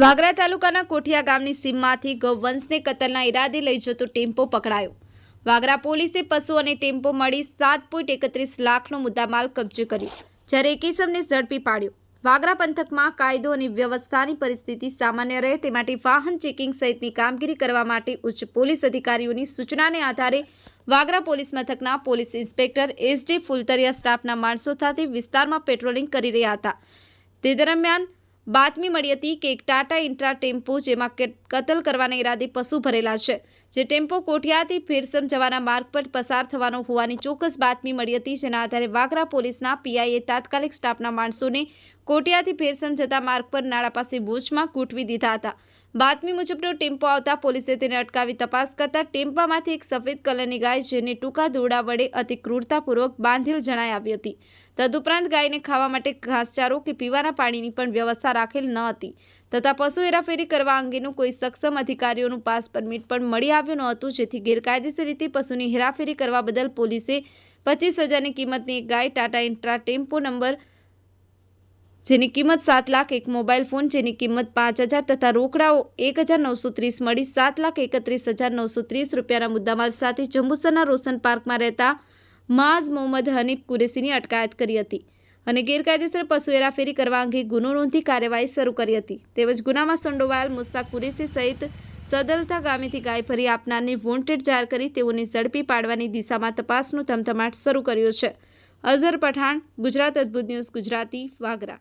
વાગરા તાલુકાના કોઠિયા ગામની સીમમાંથી ગૌવંશને કતલના ઈરાદે લઈ જતો ટેમ્પો પકડાયો. વાગરા પોલીસે પશુ અને ટેમ્પો મળી સાત પોઈન્ટ એકત્રીસ લાખનો મુદ્દામાલ કબજે કર્યો, જ્યારે એક ઝડપી પાડ્યો. વાગરા પંથકમાં કાયદો અને વ્યવસ્થાની પરિસ્થિતિ સામાન્ય રહે તે માટે વાહન ચેકિંગ સહિતની કામગીરી કરવા માટે ઉચ્ચ પોલીસ અધિકારીઓની સૂચનાને આધારે વાગરા પોલીસ મથકના પોલીસ ઇન્સ્પેક્ટર એસડી ફુલતરિયા સ્ટાફના માણસો સાથે વિસ્તારમાં પેટ્રોલિંગ કરી રહ્યા હતા. તે દરમિયાન બાતમી મળી હતી કે એક ટાટા ઇન્ટ્રા ટેમ્પો જેમાં કતલ કરવાના ઈરાદે પશુ ભરેલા છે, જે ટેમ્પો કોઠિયાથી ફેરસમ જવાના માર્ગ પર પસાર થવાનો હોવાની ચોક્કસ બાતમી મળી હતી, જેના આધારે વાગરા પોલીસના પીઆઈએ તાત્કાલિક સ્ટાફના માણસોને કોટિયાથી ફેરસમ જતા માર્ગ પર નાળા પાસે વોચમાં ગોઠવી દીધા હતા. બાતમી મુજબનો ટેમ્પો આવતા પોલીસે તેને અટકાવી તપાસ કરતા ટેમ્પામાંથી એક સફેદ કલરની ગાય જેને ટૂંકા દોરડા વડે અતિ ક્રૂરતાપૂર્વક બાંધેલ જણાઈ આવી હતી. તદુપરાંત ગાયને ખાવા માટે ઘાસચારો કે પીવાના પાણીની પણ વ્યવસ્થા રાખેલ ન હતી. તથા પશુ હેરાફેરી કરવા અંગેનું કોઈ સક્ષમ અધિકારીઓનું પાસ પરમિટ પણ મળી આવ્યું ન હતું જેથી ગેરકાયદેસર રીતે પશુની હેરાફેરી કરવા બદલ પોલીસે પચીસ હજારની કિંમતની એક ગાય ટાટા ઇન્ટ્રા ટેમ્પો નંબર જેની કિંમત સાત લાખ, એક મોબાઈલ ફોન જેની કિંમત પાંચ હજાર તથા રોકડાઓ એક હજાર નવસો ત્રીસ મળી સાત લાખ એકત્રીસ હજાર નવસો ત્રીસ રૂપિયાના મુદ્દામાલ સાથે જંબુસરના રોશન પાર્કમાં રહેતા માઝ મોહમ્મદ હનીફ કુરેશીની અટકાયત કરી હતી અને ગેરકાયદેસર પશુ હેરાફેરી કરવા અંગે ગુનો નોંધી કાર્યવાહી શરૂ કરી હતી. તેમજ ગુનામાં સંડોવાયેલ મુસ્તાક કુરેશી સહિત સદલતા ગામેથી ગાય ફરી આપનારને વોન્ટેડ જાહેર કરી તેઓને ઝડપી પાડવાની દિશામાં તપાસનો ધમધમાટ શરૂ કર્યો છે. અઝર પઠાણ, ગુજરાત અદ્ભુત ન્યૂઝ, ગુજરાતી વાગરા.